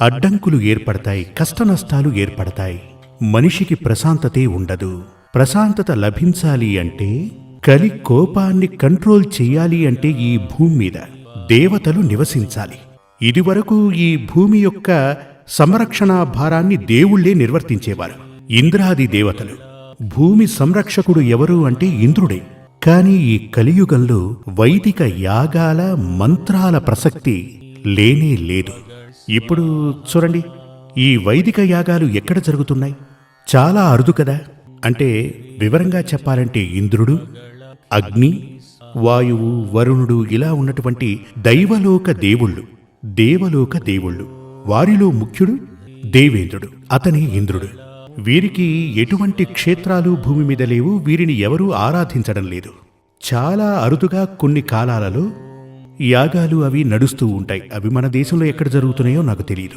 అడ్డంకులు ఏర్పడతాయి కష్టనష్టాలు ఏర్పడతాయి. మనిషికి ప్రశాంతతే ఉండదు. ప్రశాంతత లభించాలి అంటే కలి కోపాన్ని కంట్రోల్ చెయ్యాలి అంటే ఈ భూమి మీద దేవతలు నివసించాలి. ఇదివరకు ఈ భూమి యొక్క సంరక్షణ భారాన్ని దేవుళ్ళే నిర్వర్తించేవారు. ఇంద్రాది దేవతలు. భూమి సంరక్షకుడు ఎవరు అంటే ఇంద్రుడే. కాని ఈ కలియుగంలో వైదిక యాగాల మంత్రాల ప్రసక్తి లేనే లేదు. ఇప్పుడు చూడండి ఈ వైదిక యాగాలు ఎక్కడ జరుగుతున్నాయి? చాలా అరుదు కదా? అంటే వివరంగా చెప్పాలంటే ఇంద్రుడు అగ్ని వాయువు వరుణుడు ఇలా ఉన్నటువంటి దైవలోక దేవుళ్ళు దేవలోక దేవుళ్ళు. వారిలో ముఖ్యుడు దేవేంద్రుడు అతని ఇంద్రుడు. వీరికి ఎటువంటి క్షేత్రాలు భూమి మీద లేవు వీరిని ఎవరూ ఆరాధించడం లేదు. చాలా అరుదుగా కొన్ని కాలాలలో యాగాలు అవి నడుస్తూ ఉంటాయి. అవి మన దేశంలో ఎక్కడ జరుగుతున్నాయో నాకు తెలియదు